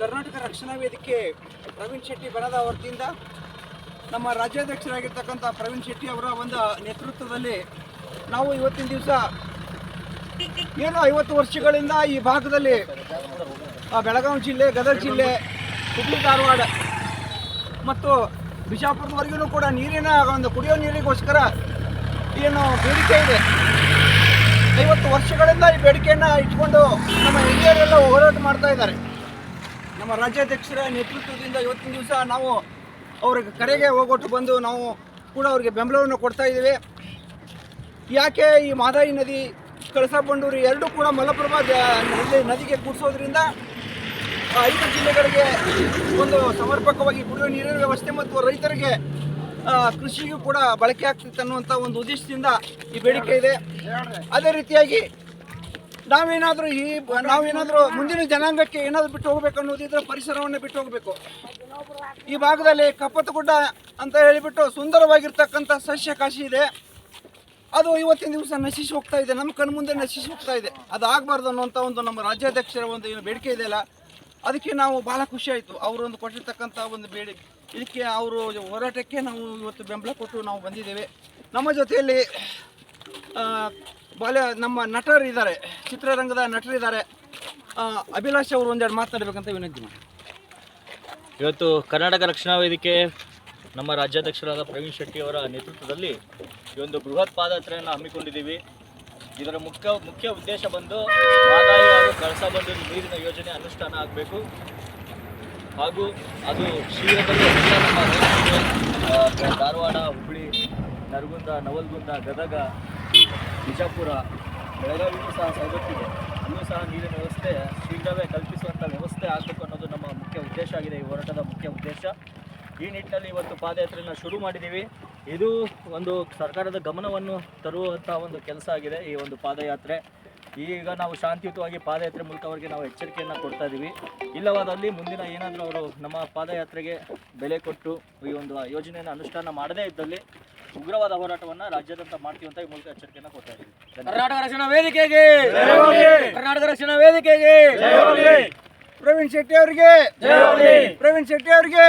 ಕರ್ನಾಟಕ ರಕ್ಷಣಾ ವೇದಿಕೆ ಪ್ರವೀಣ್ ಶೆಟ್ಟಿ ಬರದ ವತಿಯಿಂದ ನಮ್ಮ ರಾಜ್ಯಾಧ್ಯಕ್ಷರಾಗಿರ್ತಕ್ಕಂಥ ಪ್ರವೀಣ್ ಶೆಟ್ಟಿ ಅವರ ಒಂದು ನೇತೃತ್ವದಲ್ಲಿ ನಾವು ಇವತ್ತಿನ ದಿವಸ ಏನು ಐವತ್ತು ವರ್ಷಗಳಿಂದ ಈ ಭಾಗದಲ್ಲಿ ಬೆಳಗಾವಿ ಜಿಲ್ಲೆ, ಗದಗ ಜಿಲ್ಲೆ, ಹುಬ್ಳಿ, ಧಾರವಾಡ ಮತ್ತು ಬಿಜಾಪುರದವರೆಗೂ ಕೂಡ ನೀರಿನ ಒಂದು ಕುಡಿಯೋ ನೀರಿಗೋಸ್ಕರ ಏನು ಬೇಡಿಕೆ ಇದೆ. ವರ್ಷಗಳಿಂದ ಈ ಬೇಡಿಕೆಯನ್ನು ಇಟ್ಕೊಂಡು ನಮ್ಮ ಹಿರಿಯರೆಲ್ಲ ಹೋರಾಟ ಮಾಡ್ತಾ ಇದ್ದಾರೆ. ನಮ್ಮ ರಾಜ್ಯಾಧ್ಯಕ್ಷರ ನೇತೃತ್ವದಿಂದ ಇವತ್ತಿನ ದಿವಸ ನಾವು ಅವ್ರಿಗೆ ಕರೆಗೆ ಹೋಗೊಟ್ಟು ಬಂದು ನಾವು ಕೂಡ ಅವರಿಗೆ ಬೆಂಬಲವನ್ನು ಕೊಡ್ತಾ ಇದ್ದೇವೆ. ಯಾಕೆ ಈ ಮಾದಾಯಿ ನದಿ, ಕಳಸಾ ಬಂಡೂರು ಎರಡೂ ಕೂಡ ಮಲಪ್ರಭಾ ನದಿಗೆ ಕೂಡಿಸೋದ್ರಿಂದ ಐದು ಜಿಲ್ಲೆಗಳಿಗೆ ಒಂದು ಸಮರ್ಪಕವಾಗಿ ಕುಡಿಯುವ ನೀರಿನ ವ್ಯವಸ್ಥೆ ಮತ್ತು ರೈತರಿಗೆ ಕೃಷಿಗೂ ಕೂಡ ಬಳಕೆ ಆಗ್ತಿತ್ತು ಅನ್ನುವಂಥ ಒಂದು ಉದ್ದೇಶದಿಂದ ಈ ಬೇಡಿಕೆ ಇದೆ. ಅದೇ ರೀತಿಯಾಗಿ ನಾವೇನಾದರೂ ಈ ನಾವೇನಾದರೂ ಮುಂದಿನ ಜನಾಂಗಕ್ಕೆ ಏನಾದರೂ ಬಿಟ್ಟು ಹೋಗಬೇಕು ಅನ್ನೋದಿದ್ರೆ ಪರಿಸರವನ್ನು ಬಿಟ್ಟು ಹೋಗಬೇಕು. ಈ ಭಾಗದಲ್ಲಿ ಕಪ್ಪತ್ತಗುಡ್ಡ ಅಂತ ಹೇಳಿಬಿಟ್ಟು ಸುಂದರವಾಗಿರ್ತಕ್ಕಂಥ ಸಸ್ಯ ಕಾಶಿ ಇದೆ. ಅದು ಇವತ್ತಿನ ದಿವಸ ನಶಿಸಿ ಹೋಗ್ತಾ ಇದೆ. ನಮ್ಮ ಕಣ್ಮುಂದೆ ನಶಿಸಿ ಹೋಗ್ತಾ ಇದೆ. ಅದು ಆಗಬಾರ್ದು ಅನ್ನುವಂಥ ಒಂದು ನಮ್ಮ ರಾಜ್ಯಾಧ್ಯಕ್ಷರ ಒಂದು ಏನು ಬೇಡಿಕೆ ಇದೆಯಲ್ಲ ಅದಕ್ಕೆ ನಾವು ಭಾಳ ಖುಷಿ ಆಯಿತು. ಅವರೊಂದು ಕೊಟ್ಟಿರ್ತಕ್ಕಂಥ ಒಂದು ಬೇಡಿ. ಇದಕ್ಕೆ ಅವರು ಹೋರಾಟಕ್ಕೆ ನಾವು ಇವತ್ತು ಬೆಂಬಲ ಕೊಟ್ಟು ನಾವು ಬಂದಿದ್ದೇವೆ. ನಮ್ಮ ಜೊತೆಯಲ್ಲಿ ಬಾಲ್ಯ, ನಮ್ಮ ನಟರು ಇದ್ದಾರೆ. ಚಿತ್ರರಂಗದ ನಟರಿದ್ದಾರೆ ಅಭಿಲಾಷ್ ಅವರು ಒಂದೆರಡು ಮಾತಾಡಬೇಕಂತ ವಿನಂತಿ ಮಾಡಿ ಇವತ್ತು ಕರ್ನಾಟಕ ರಕ್ಷಣಾ ವೇದಿಕೆ, ನಮ್ಮ ರಾಜ್ಯಾಧ್ಯಕ್ಷರಾದ ಪ್ರವೀಣ್ ಶೆಟ್ಟಿ ಅವರ ನೇತೃತ್ವದಲ್ಲಿ ಈ ಒಂದು ಬೃಹತ್ ಪಾದಯಾತ್ರೆಯನ್ನು ಹಮ್ಮಿಕೊಂಡಿದ್ದೀವಿ. ಇದರ ಮುಖ್ಯ ಮುಖ್ಯ ಉದ್ದೇಶ ಬಂದು ಹಾಗೂ ಕಳಸಾ ಬಂದು ನೀರಿನ ಯೋಜನೆ ಅನುಷ್ಠಾನ ಆಗಬೇಕು. ಹಾಗೂ ಅದು ಶೀಘ್ರದಲ್ಲೇ ಧಾರವಾಡ ಹುಬ್ಬಳ್ಳಿ ನರಗುಂದ, ನವಲ್ಗುಂದ, ಗದಗ, ಬಿಜಾಪುರ, ಬೆಳಗಾವಿಗೂ ಸಹ ಸೌಲಭ್ಯ ಅಲ್ಲೂ ಸಹ ನೀರಿನ ವ್ಯವಸ್ಥೆ ಶೀಘ್ರವೇ ಕಲ್ಪಿಸುವಂಥ ವ್ಯವಸ್ಥೆ ಆಗಬೇಕು ಅನ್ನೋದು ನಮ್ಮ ಮುಖ್ಯ ಉದ್ದೇಶ ಆಗಿದೆ, ಈ ಹೋರಾಟದ ಮುಖ್ಯ ಉದ್ದೇಶ. ಈ ನಿಟ್ಟಿನಲ್ಲಿ ಇವತ್ತು ಪಾದಯಾತ್ರೆಯನ್ನು ಶುರು ಮಾಡಿದ್ದೀವಿ. ಇದು ಒಂದು ಸರ್ಕಾರದ ಗಮನವನ್ನು ತರುವಂಥ ಒಂದು ಕೆಲಸ ಆಗಿದೆ ಈ ಒಂದು ಪಾದಯಾತ್ರೆ. ಈಗ ನಾವು ಶಾಂತಿಯುತವಾಗಿ ಪಾದಯಾತ್ರೆ ಮೂಲಕ ಅವರಿಗೆ ನಾವು ಎಚ್ಚರಿಕೆಯನ್ನು ಕೊಡ್ತಾ ಇದ್ದೀವಿ ಇಲ್ಲವಾದಲ್ಲಿ ಮುಂದಿನ ಏನಾದರೂ ಅವರು ನಮ್ಮ ಪಾದಯಾತ್ರೆಗೆ ಬೆಲೆ ಕೊಟ್ಟು ಈ ಒಂದು ಯೋಜನೆಯನ್ನು ಅನುಷ್ಠಾನ ಮಾಡದೇ ಇದ್ದಲ್ಲಿ ಉಗ್ರವಾದ ಹೋರಾಟವನ್ನು ರಾಜ್ಯಾದ್ಯಂತ ಮಾಡ್ತೀವಿ ಅಂತ ಈ ಮೂಲಕ ಎಚ್ಚರಿಕೆಯನ್ನು ಕೊಡ್ತಾ ಇದ್ದೀವಿ. ಕರ್ನಾಟಕ ರಕ್ಷಣಾ ವೇದಿಕೆಗೆ! ಕರ್ನಾಟಕ ರಕ್ಷಣಾ ವೇದಿಕೆಗೆ! ಪ್ರವೀಣ್ ಶೆಟ್ಟಿ ಅವರಿಗೆ! ಪ್ರವೀಣ್ ಶೆಟ್ಟಿ ಅವರಿಗೆ!